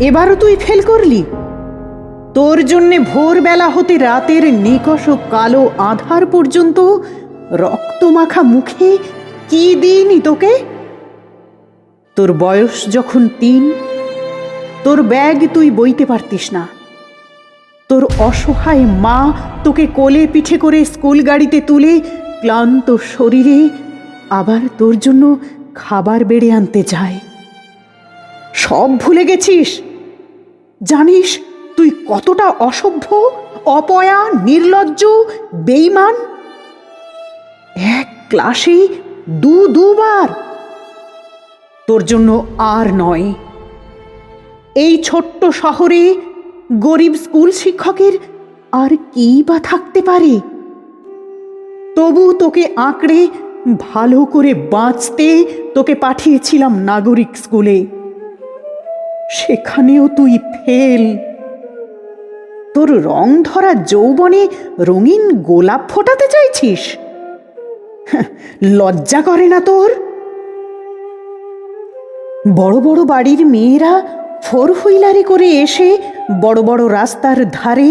এবারও তুই ফেল করলি? তোর জন্যে ভোরবেলা হতে রাতের নিকষ কালো আধার পর্যন্ত রক্তমাখা মুখে কি দিইনি তোকে? তোর বয়স যখন তিন, তোর ব্যাগ তুই বইতে পারতিস না। তোর অসহায় মা তোকে কোলে পিঠে করে স্কুল গাড়িতে তুলে ক্লান্ত শরীরে আবার তোর জন্য খাবার বেড়ে আনতে যায়। সব ভুলে গেছিস? জানিস তুই কতটা অসভ্য, অপয়া, নির্লজ্জ বেইমান এক ক্লাসে দু, দুবার। তোর জন্য আর নয়। এই ছোট্ট শহরে গরিব স্কুল শিক্ষকের আর কি বা থাকতে পারে? তবু তোকে আঁকড়ে ভালো করে বাঁচতে তোকে পাঠিয়েছিলাম নাগরিক স্কুলে। সেখানেও তুই ফেল। তোর রং ধরা যৌবনে রঙিন গোলাপ ফোটাতে চাইছিস? লজ্জা করে না তোর? বড় বড় বাড়ির মেয়েরা ফোর হুইলারে করে এসে বড় বড় রাস্তার ধারে,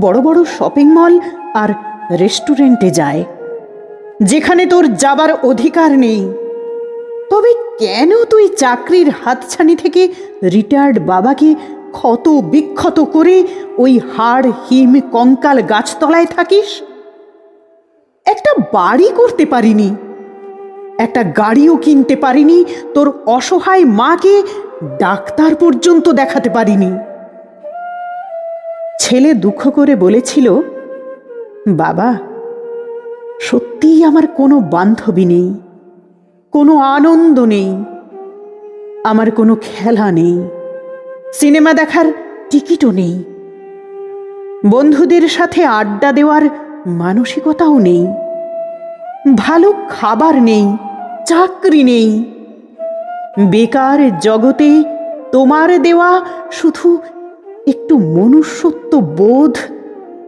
বড় বড় শপিং মল আর রেস্টুরেন্টে যায়, যেখানে তোর যাবার অধিকার নেই। তবে কেন তুই চাকরির হাতছানি থেকে রিটায়ার্ড বাবাকে ক্ষত বিক্ষত করে ওই হাড় হিম কঙ্কাল গাছতলায় থাকিস? একটা বাড়ি করতে পারিনি। একটা গাড়িও কিনতে পারিনি। তোর অসহায় মাকে ডাক্তার পর্যন্ত দেখাতে পারিনি। ছেলে দুঃখ করে বলেছিল, বাবা, সত্যিই আমার কোনো বান্ধবী নেই। কোনো আনন্দ নেই। আমার কোনো খেলা নেই। সিনেমা দেখার টিকিটও নেই। বন্ধুদের সাথে আড্ডা দেওয়ার মানসিকতাও নেই। ভালো খাবার নেই, চাকরি নেই। বেকার জগতে তোমার দেওয়া শুধু একটু মনুষ্যত্ব বোধ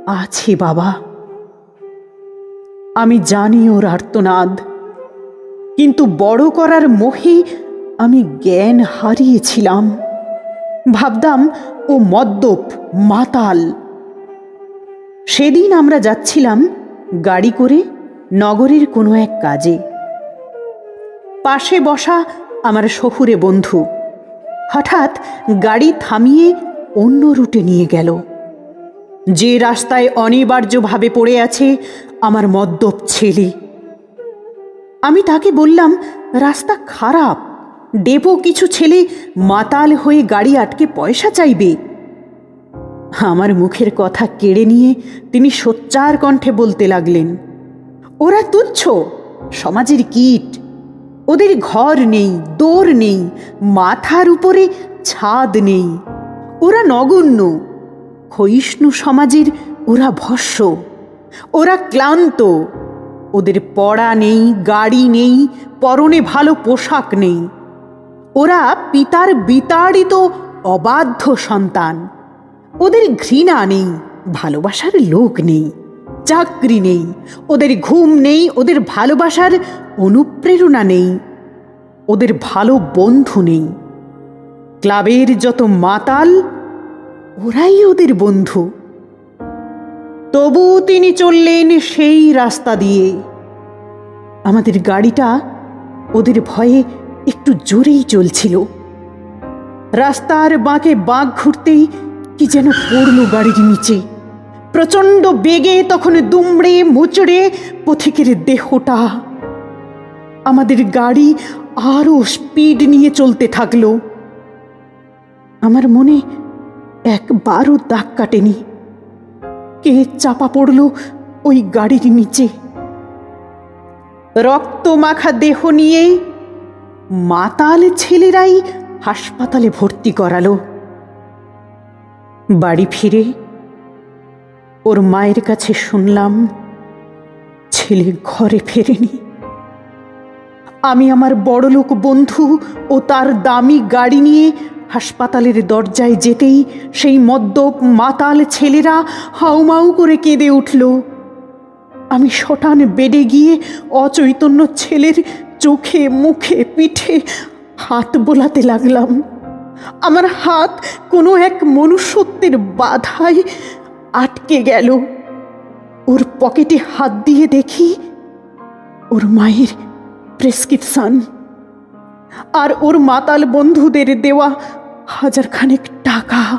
আছে বাবা। আমি জানি ওর আর্তনাদ। কিন্তু বড় করার মোহে আমি জ্ঞান হারিয়েছিলাম। ভাবতাম ও মদ্যপ মাতাল। সেদিন আমরা যাচ্ছিলাম গাড়ি করে নগরের কোনো এক কাজে। পাশে বসা আমার শহুরে বন্ধু। হঠাৎ গাড়ি থামিয়ে অন্য রুটে নিয়ে গেল। যে রাস্তায় অনিবার্যভাবে পড়ে আছে আমার মদ্যপ ছেলে। আমি তাকে বললাম, রাস্তা খারাপ। ডেপো কিছু ছেলে মাতাল হয়ে গাড়ি আটকে পয়সা চাইবে। আমার মুখের কথা কেড়ে নিয়ে তিনি সোচ্চার কণ্ঠে বলতে লাগলেন, ওরা তুচ্ছ, সমাজের কীট। ওদের ঘর নেই দৌড় নেই, মাথার উপরে ছাদ নেই। ওরা নগণ্য। ক্ষয়িষ্ণু সমাজের ওরা ভস্য। ওরা ক্লান্ত। ওদের পড়া নেই, গাড়ি নেই, পরনে ভালো পোশাক নেই। ওরা পিতার বিতাড়িত অবাধ্য সন্তান। ওদের ঘৃণা নেই, ভালোবাসার লোক নেই, চাকরি নেই, ওদের ঘুম নেই, ওদের ভালোবাসার অনুপ্রেরণা নেই, ওদের ভালো বন্ধু নেই। ক্লাবের যত মাতাল, ওরাই ওদের বন্ধু। তবু তিনি চললেন সেই রাস্তা দিয়ে। আমাদের গাড়িটা ওদের ভয়ে একটু জোরেই চলছিল। রাস্তার বাঁকে বাঁক ঘুরতেই কি যেন পড়ল গাড়ির নিচে। প্রচণ্ড বেগে তখন দুমড়ে মুচড়ে পথিকের দেহটা। আমাদের গাড়ি আরও স্পিড নিয়ে চলতে থাকল। আমার মনে একবারও দাগ কাটেনি। কে চাপা পড়ল ওই গাড়ির নিচে? রক্ত মাখা দেহ নিয়ে মাতাল ছেলেরাই হাসপাতালে ভর্তি করালো। বাড়ি ফিরে ওর মায়ের কাছে শুনলাম, ছেলে ঘরে ফেরেনি। আমি আমার বড়লোক বন্ধু ও তার দামি গাড়ি নিয়ে হাসপাতালের দরজায় যেতেই সেই মদ্যপ মাতাল ছেলেরা হাউমাউ করে কেঁদে উঠল। আমি শটান বেডে গিয়ে অচৈতন্য ছেলের চোখে, মুখে, পিঠে হাত বোলাতে লাগলাম। আমার হাত কোনো এক মনুষ্যত্বের বাধায় আটকে গেল। ওর পকেটে হাত দিয়ে দেখি ওর মায়ের প্রেসক্রিপশন। আর ওর মাতাল বন্ধুদের দেওয়া হাজারখানেক টাকা।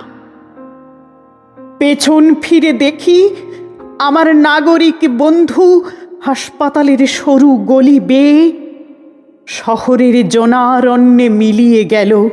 পেছন ফিরে দেখি আমার নাগরিক বন্ধু হাসপাতালের সরু গলি বেয়ে শহরের জনারণ্যে মিলিয়ে গেল।